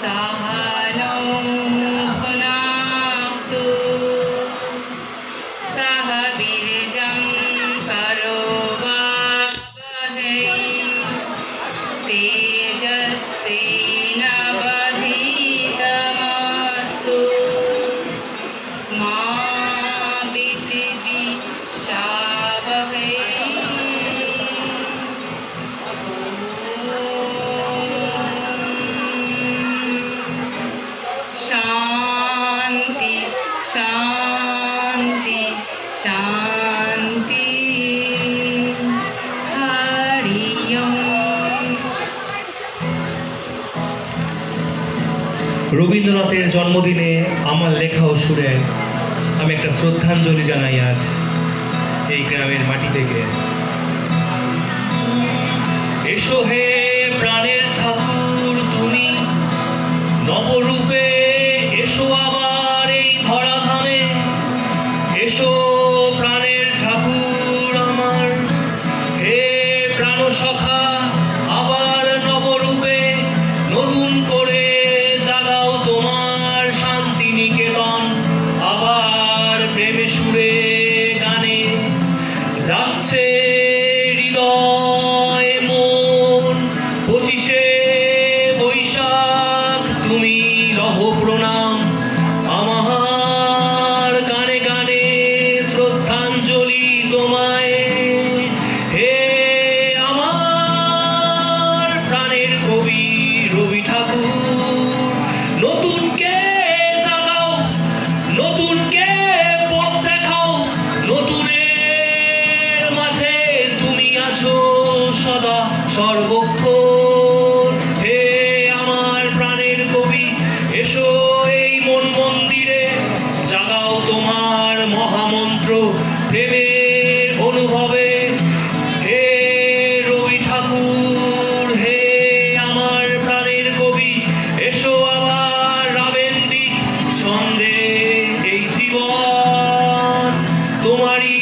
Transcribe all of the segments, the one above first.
Saha. রবীন্দ্রনাথের জন্মদিনে আমার লেখা সুরে আমি একটা শ্রদ্ধাঞ্জলি জানাই আজ এই গ্রামের মাটি থেকে। এসো হে প্রাণের ঠাকুর তুমি নবরূপে এসো আবার এই ধরাধামে। এসো প্রাণের ঠাকুর আমার, হে প্রাণ সখা মহামন্ত্র প্রেমের অনুভবে, হে রবি ঠাকুর, হে আমার প্রাণের কবি, এসো আবার রাবেন্দি সন্দেহ এই জীবন তোমারই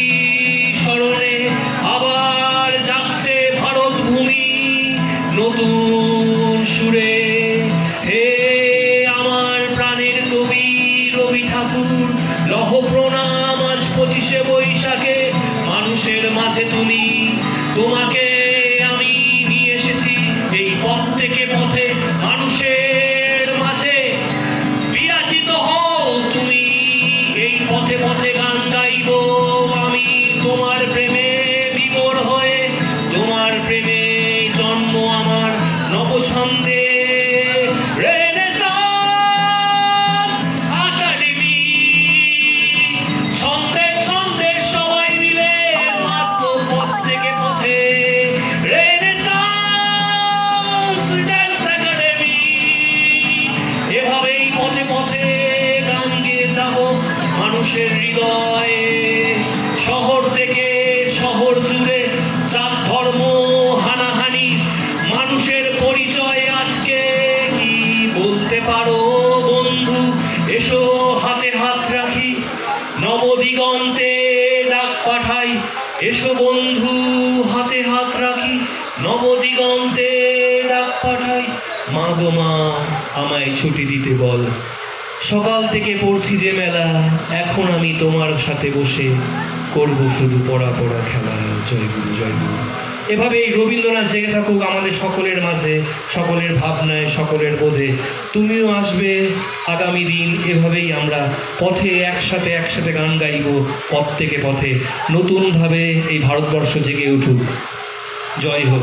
পথে গান গেয়ে যাব মানুষের হৃদয়ে। শহর থেকে শহর জুড়ে জাত ধর্ম হানাহানি। মানুষের পরিচয় আজকে কি বলতে পারো বন্ধু? এসো হাতে হাত রাখি, নবদিগন্তে ডাক পাঠাই। এসো বন্ধু, হাতে হাত রাখি, নবদিগন্তে ডাক পাঠাই। মা গো মা, আমায় ছুটি দিতে বল। সকাল থেকে পড়ছি যে মেলা, এখন আমি তোমার সাথে বসে করব শুধু পড়া পড়া খেলা। জয় গুরু জয় গুরু। এভাবে এই রবীন্দ্রনাথ জেগে থাকুক আমাদের সকলের মাঝে, সকলের ভাবনায়, সকলের বোধে। তুমিও আসবে আগামী দিন, এভাবেই আমরা পথে একসাথে একসাথে গান গাইব, পথ থেকে পথে। নতুনভাবে এই ভারতবর্ষ জেগে উঠুক। জয় হোক।